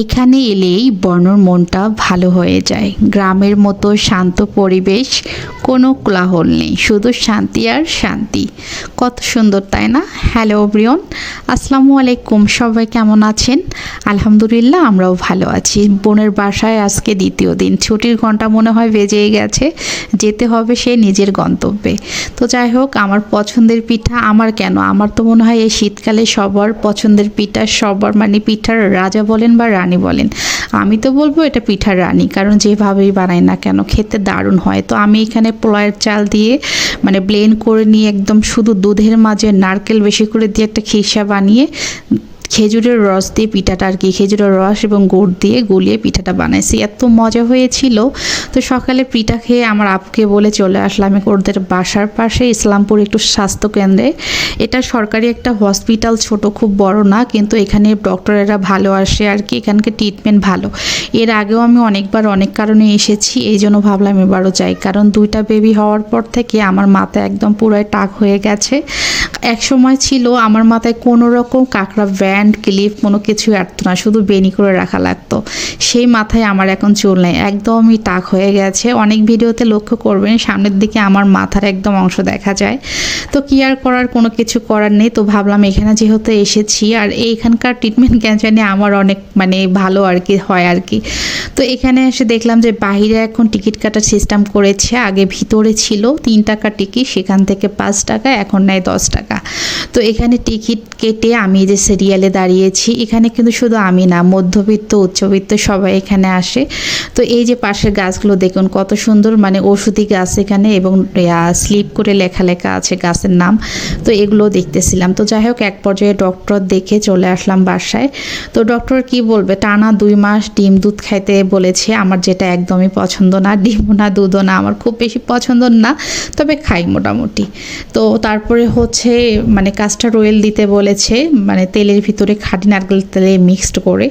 এখানে এলেই বর্ণর মনটা ভালো হয়ে যায়। গ্রামের মতো শান্ত পরিবেশ, কোনো কোলাহল নেই, শুধু শান্তি আর শান্তি। কত সুন্দর, তাই না? হ্যালো ব্রিয়ন আসসালামু আলাইকুম। সবাই কেমন আছেন? আলহামদুলিল্লাহ, আমরাও ভালো আছি। বোনের বাসায় আজকে দ্বিতীয় দিন। ছুটির ঘণ্টা মনে হয় বেজেই গেছে। যেতে হবে সে নিজের গন্তব্যে। তো যাই হোক, আমার পছন্দের পিঠা আমার কেন? আমার তো মনে হয় এই শীতকালে সবার পছন্দের পিঠা সবার মানে পিঠার রাজা বলেন বা রানী বলেন। আমি তো বলব এটা পিঠার রানী, কারণ যেভাবেই বানাই না কেন, খেতে দারুণ হয়। তো আমি এখানে পোলায়ের চাল দিয়ে মানে ব্লেন্ড করে নিয়ে একদম শুধু দুধের মাঝে নারকেল বেশি করে দিয়ে একটা খিসা বানিয়ে খেজুরের রস দিয়ে পিঠাটা আর কি, খেজুরের রস এবং গুড় দিয়ে গুলিয়ে পিঠাটা বানাইছি। এত মজা হয়েছিল। তো সকালে পিঠা খেয়ে আমার আপুকে বলে চলে আসলাম ওদের বাসার পাশে, ইসলামপুর একটু স্বাস্থ্য কেন্দ্রে এটা সরকারি একটা হসপিটাল, ছোট, খুব বড় না, কিন্তু এখানে ডক্টরেরা ভালো আসে আর কি, এখানকে ট্রিটমেন্ট ভালো। এর আগেও আমি অনেকবার, অনেক কারণে এসেছি, এই জন্য ভাবলাম এবারও যাই। কারণ দুইটা বেবি হওয়ার পর থেকে আমার মাথা একদম পুরাই টাক হয়ে গেছে। এক সময় ছিল আমার মাথায় কোনো রকম কাঁকড়া ব্যান্ড ক্লিপ কোনো কিছু আটতো না, শুধু বেনি করে রাখা লাগতো। সেই মাথায় আমার এখন চুল নেই, একদমই টাক হয়ে গেছে। অনেক ভিডিওতে লক্ষ্য করবেন, সামনের দিকে আমার মাথার একদম অংশ দেখা যায়। তো কি আর করার, কোনো কিছু করার নেই। তো ভাবলাম এখানে যেহেতু এসেছি, আর এইখানকার ট্রিটমেন্ট জ্ঞান জানি আমার অনেক মানে ভালো আর কি, হয় আর কি। তো এখানে এসে দেখলাম যে বাহিরে এখন টিকিট কাটার সিস্টেম করেছে, আগে ভিতরে ছিল তিন টাকা টিকিট, সেখান থেকে পাঁচ টাকা, এখন নেয় দশ টাকা। তো এখানে টিকিট কেটে আমি যে সিরিয়ালে দাঁড়িয়েছি। এখানে কিন্তু শুধু আমি না, মধ্যবিত্ত, উচ্চবিত্ত সবাই এখানে আসে। তো এই যে পাশের গাছগুলো দেখুন, কত সুন্দর মানে ওষুধি গাছ এখানে এবং স্লিপ করে লেখা লেখা আছে গাছের নাম। তো এগুলো দেখতেছিলাম। তো যাই হোক, এক পর্যায়ে ডক্টর দেখে চলে আসলাম বাসায়। তো ডক্টর কি বলবে? টানা দুই মাস ডিম দুধ খাইতে বলেছে, আমার যেটা একদমই পছন্দ না, ডিমও না, দুধও না, আমার খুব বেশি পছন্দ না, তবে খাই মোটামুটি। তো তারপরে হচ্ছে মানে কাস্টার অয়েল দিতে বলেছে মানে তেলের ভিতরে খাঁটি নারকেল তেলে মিক্সড করে।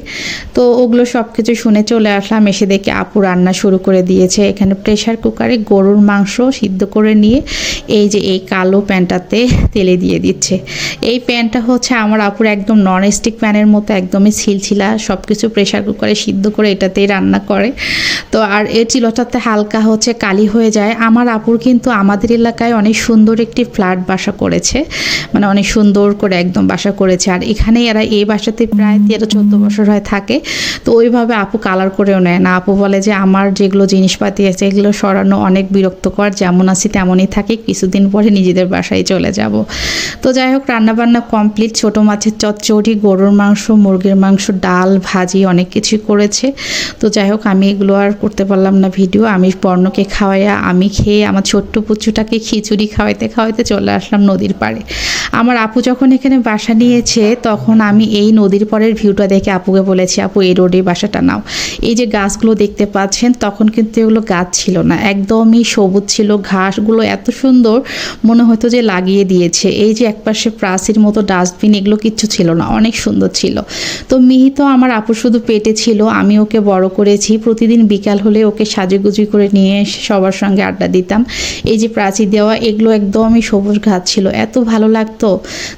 তো ওগুলো সব কিছু শুনে চলে আসলাম, এসে দেখে আপু রান্না শুরু করে দিয়েছে। এখানে প্রেশার কুকারে গরুর মাংস সিদ্ধ করে নিয়ে এই যে এই কালো প্যানটাতে তেলে দিয়ে দিচ্ছে। এই প্যানটা হচ্ছে আমার আপুর একদম নন স্টিক প্যানের মতো, একদমই ছিলছিলা। সব কিছু প্রেশার কুকারে সিদ্ধ করে এটাতেই রান্না করে। তো আর এই চিলটাতে হালকা হচ্ছে কালি হয়ে যায়। আমার আপুর কিন্তু আমাদের এলাকায় অনেক সুন্দর একটি ফ্ল্যাট বাসা করেছে। মানে অনেক সুন্দর করে একদম বাসা করেছে। আর এখানে এরা এই বাসাতে প্রায় তেরো, চোদ্দ বছর হয় থাকে, তো ওইভাবে আপু কালার করেও নেয় না। আপু বলে যে, আমার যেগুলো জিনিসপাতি আছে, এগুলো সরানো অনেক বিরক্তকর। যেমন আছি তেমনই থাকে, কিছুদিন পরে নিজেদের বাসায় চলে যাব। তো যাই হোক, রান্নাবান্না কমপ্লিট ছোট মাছের চচ্চড়ি, গরুর মাংস, মুরগির মাংস, ডাল, ভাজি অনেক কিছুই করেছে। তো যাই হোক, আমি এগুলো আর করতে পারলাম না ভিডিও। আমি বর্ণকে খাওয়াইয়া, আমি খেয়ে আমার ছোট্ট পুচুটাকে খিচুড়ি খাওয়াইতে খাওয়াইতে চলে আসলাম নদীর পাড়ে। আমার আপু যখন এখানে বাসা নিয়েছে, তখন আমি এই নদীর পরের ভিউটা দেখে আপুকে বলেছি, আপু, এই রোডে বাসাটা নাও। এই যে গাছগুলো দেখতে পাচ্ছেন, তখন কিন্তু এগুলো গাছ ছিল না। একদমই সবুজ ছিল, ঘাসগুলো এত সুন্দর, মনে হতো যে লাগিয়ে দিয়েছে। এই যে একপাশে প্রাচীর মতো ডাস্টবিন এগুলো কিচ্ছু ছিল না, অনেক সুন্দর ছিল। তো মিহি তো আমার আপু শুধু পেটে ছিল, আমি ওকে বড় করেছি। প্রতিদিন বিকাল হলে ওকে সাজুগুজি করে নিয়ে এসে সবার সঙ্গে আড্ডা দিতাম। এই যে প্রাচীর দেওয়া, এগুলো একদমই সবুজ ঘাস ছিল, এত ভালো লাগতো।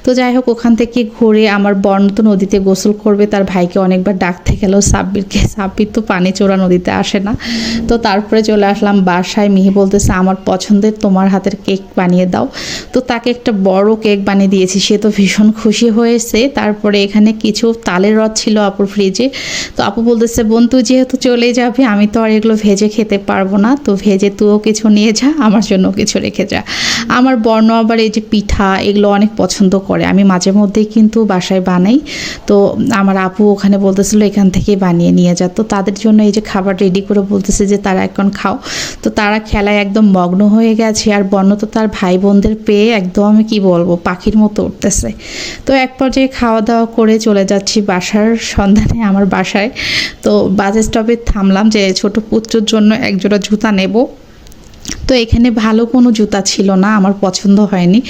তো যাই হোক, ওখান থেকে ঘুরে আমার বর্ণ তো নদীতে গোসল করবে, তার ভাইকে অনেকবার ডাকতে গেল সাব্বিরকে, সাব্বির তো পানি চোরা নদীতে আসে না। তো তারপরে চলে আসলাম বাসায়। মিহি বলতেছে, আমার পছন্দের তোমার হাতের কেক বানিয়ে দাও। তো তাকে একটা বড় কেক বানিয়ে দিয়েছি। সে তো ভীষণ খুশি হয়েছে। তারপরে এখানে কিছু তালের রথ ছিল আপুর ফ্রিজে। তো আপু বলতেছে, বোন, তুই যেহেতু চলে যাবে, আমি তো আর এগুলো ভেজে খেতে পারব না। তো ভেজে তুইও কিছু নিয়ে যা, আমার জন্য কিছু রেখে যা। আমার বর্ণ আবার এই যে পিঠা, এগুলো অনেক পছন্দ করে। আমি মাঝে মধ্যেই কিন্তু বাসায় বানাই। তো আমার আপু ওখানে বলতেছিল, এখান থেকে বানিয়ে নিয়ে যা। তো তাদের জন্য এই যে খাবার রেডি করে বলতেছে যে, তারা এখন খাও। তো তারা খেলায় একদম মগ্ন হয়ে গেছে। আর বর্ণ তো তার ভাই বোনদের পেয়ে একদম আমি কি বলব, পাখির মতো উঠতেছে। তো এক পর্যায়ে খাওয়া দাওয়া করে চলে যাচ্ছি বাসার সন্ধানে, আমার বাসায়। তো বাস স্টপে থামলাম যে, ছোট পুত্রর জন্য একজোড়া জুতা নেব। তো এখানে ভালো কোনো জুতা ছিল না, আমার পছন্দ হয়নি।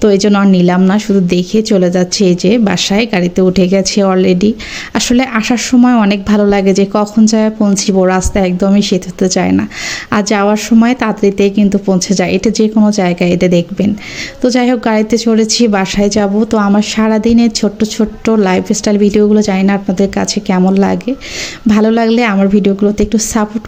তো এই জন্য আর নিলাম না, শুধু দেখে চলে যাচ্ছে এই যে বাসায়, গাড়িতে উঠে গেছে অলরেডি আসলে আসার সময় অনেক ভালো লাগে যে কখন যায় পৌঁছিব রাস্তা একদমই শীত হতে চায় না। আর যাওয়ার সময় তাড়াতাড়িতেই কিন্তু পৌঁছে যায়, এটা যে কোনো জায়গায় এটা দেখবেন। তো যাই হোক, গাড়িতে চড়েছি, বাসায় যাব। তো আমার সারাদিনের ছোট্ট ছোট্ট লাইফস্টাইল ভিডিওগুলো জানি না আপনাদের কাছে কেমন লাগে। ভালো লাগলে আমার ভিডিওগুলোতে একটু সাপোর্ট